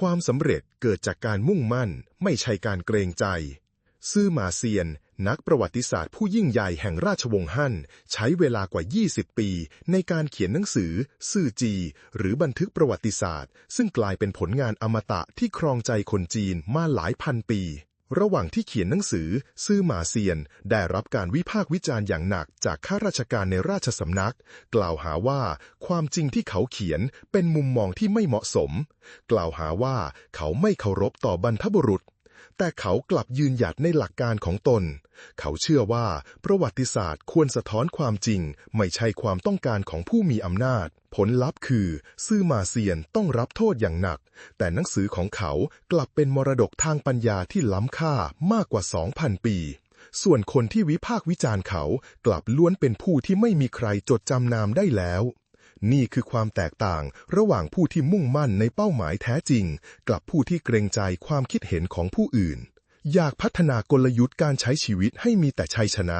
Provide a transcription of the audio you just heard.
ความสำเร็จเกิดจากการมุ่งมั่น ไม่ใช่การเกรงใจ ซื่อมาเซียน นักประวัติศาสตร์ผู้ยิ่งใหญ่แห่งราชวงศ์ฮั่น ใช้เวลากว่า 20 ปี ในการเขียนหนังสือ ซื่อจี หรือบันทึกประวัติศาสตร์ ซึ่งกลายเป็นผลงานอมตะที่ครองใจคนจีนมาหลายพันปี ระหว่างที่เขียนหนังสือ ซื่อหมาเซียน ได้รับการวิพากษ์วิจารณ์อย่างหนักจากข้าราชการในราชสำนัก กล่าวหาว่าความจริงที่เขาเขียนเป็นมุมมองที่ไม่เหมาะสม กล่าวหาว่าเขาไม่เคารพต่อบรรพบุรุษ แต่เขากลับยืนหยัดในหลักการของตน เขาเชื่อว่าประวัติศาสตร์ควรสะท้อนความจริง ไม่ใช่ความต้องการของผู้มีอำนาจ ผลลัพธ์คือ ซื่อมาเซียนต้องรับโทษอย่างหนัก แต่หนังสือของเขากลับเป็นมรดกทางปัญญาที่ล้ำค่ามากกว่า 2,000 ปีส่วนคนที่วิพากษ์วิจารณ์เขากลับล้วนเป็นผู้ที่ไม่มีใครจดจำนามได้แล้ว นี่คือความแตกต่างระหว่างผู้ที่มุ่งมั่นในเป้าหมายแท้จริง กับผู้ที่เกรงใจความคิดเห็นของผู้อื่น อยากพัฒนากลยุทธ์การใช้ชีวิตให้มีแต่ชัยชนะ